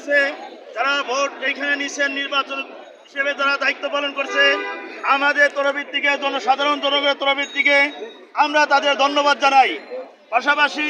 করছে, যারা ভোট এইখানে নিচ্ছেন নির্বাচন হিসেবে যারা দায়িত্ব পালন করছে, আমাদের তরফের থেকে জনসাধারণ জনগণের তরফের থেকে আমরা তাদের ধন্যবাদ জানাই। পাশাপাশি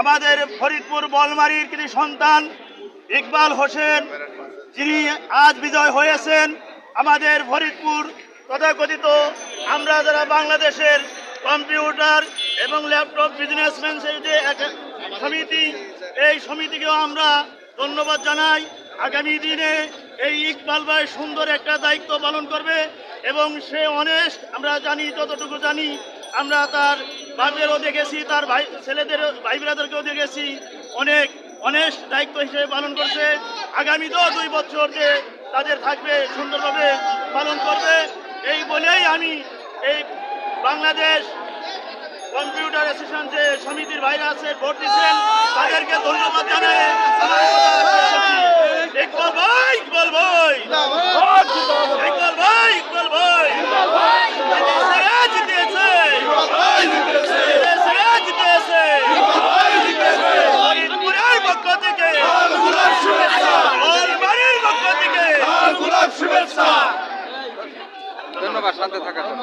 আমাদের ফরিদপুর বলমারির কৃতি সন্তান, ইকবাল হোসেন, যিনি আজ বিজয় হয়েছেন, আমাদের ফরিদপুর তথাকথিত আমরা যারা বাংলাদেশের কম্পিউটার এবং ল্যাপটপ বিজনেসম্যানসের যে সমিতি, এই সমিতিকেও আমরা ধন্যবাদ জানাই। আগামী দিনে এই ইকবাল ভাই সুন্দর একটা দায়িত্ব পালন করবে এবং সে অনেক আমরা জানি, যতটুকু জানি, আমরা তার বাপেরও দেখেছি, তার ভাই, ছেলেদের, ভাই ব্রাদারকেও দেখেছি, অনেক অনেক দায়িত্ব হিসেবে পালন করছে। আগামী আগামীতেও দুই বছর যে তাদের থাকবে, সুন্দরভাবে পালন করবে, এই বলেই আমি এই বাংলাদেশ কম্পিউটার অ্যাসোসিয়েশন যে সমিতির বাইরে আছে, ভোট দিচ্ছেন তাদেরকে ধন্যবাদ জানাই। ইকবাল ভাই ইকবাল ভাই। ইকবাল ভাই ইকবাল ভাই। জিতেছে, জিতেছে পক্ষ থেকে পক্ষ থেকে ধন্যবাদ সাথে থাকার জন্য।